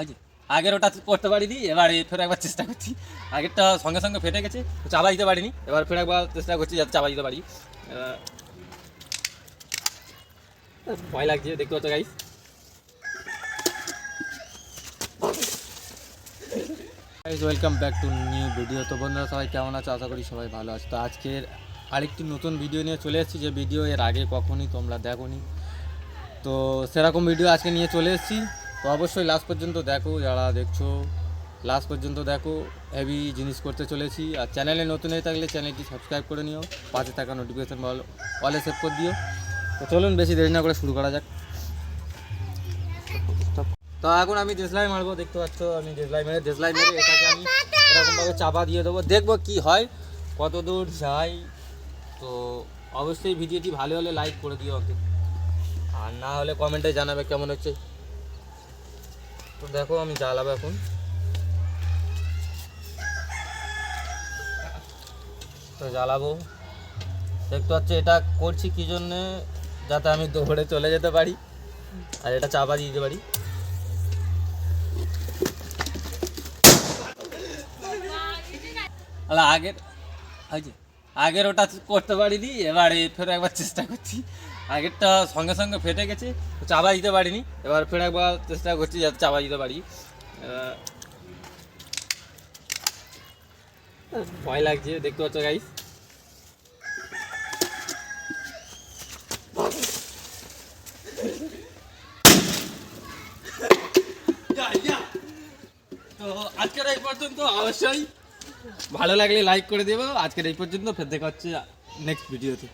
হয়েছে আগের ওটা করতে পারিনি, এবারে ফের একবার চেষ্টা করছি। আগেরটা সঙ্গে সঙ্গে ফেটে গেছে চাপা দিতে পারিনি, এবার ফের একবার চেষ্টা করছি যাতে চাপা দিতে পারি। ভয় লাগছে, দেখতে পাচ্ছ guys welcome back to new video তো বন্ধুরা, সবাই কেমন আছে? আশা করি সবাই ভালো আছে। তো আজকের আরেকটি নতুন ভিডিও নিয়ে চলে এসেছি। যে ভিডিও এর আগে কখনই তোমরা দেখোনি। তো সেরকম ভিডিও আজকে নিয়ে চলে এসেছি। তো অবশ্যই লাস্ট পর্যন্ত দেখো, যারা দেখছ লাস্ট পর্যন্ত দেখো হেভি জিনিস করতে চলেছি। আর চ্যানেলে নতুন হয়ে থাকলে চ্যানেলটি সাবস্ক্রাইব করে নিও, পাশে থাকা নোটিফিকেশান বল অলে সেভ করে দিও। তো চলুন বেশি দেরি না করে শুরু করা যাক। তো এখন আমি দেশলাই মারবো, দেখতে পাচ্ছ, আমি দেশলাই মেরে দেশলাই মেরে এটাকে আমি এরকমভাবে চাপা দিয়ে দেবো। দেখব কি হয় কত দূর যাই। তো অবশ্যই ভিডিওটি ভালো হলে লাইক করে দিও আর না হলে কমেন্টে জানাবে কেমন হচ্ছে। তো দেখো আমি জ্বালাবো এখন। তো জ্বালাবো। দেখতে পাচ্ছ এটা করছি কি জন্যে? যাতে আমি দৌড়ে চলে যেতে পারি। আর এটা চাপা দিয়ে দিতে পারি। আগের আগের ওটা করতে পারিনি, এবারে ফের একবার চেষ্টা করছি। আগেরটা সঙ্গে সঙ্গে ফেটে গেছে চাপা দিতে পারিনি। এবার ফের একবার চেষ্টা করছি যাতে চাপা দিতে পারি। ভয় লাগছে, দেখতে পাচ্ছ গাইস আজকের এই পর্যন্ত, অবশ্যই ভালো লাগলে লাইক করে দেবো আজকের এই পর্যন্ত, ফের দেখা হচ্ছে নেক্সট ভিডিওতে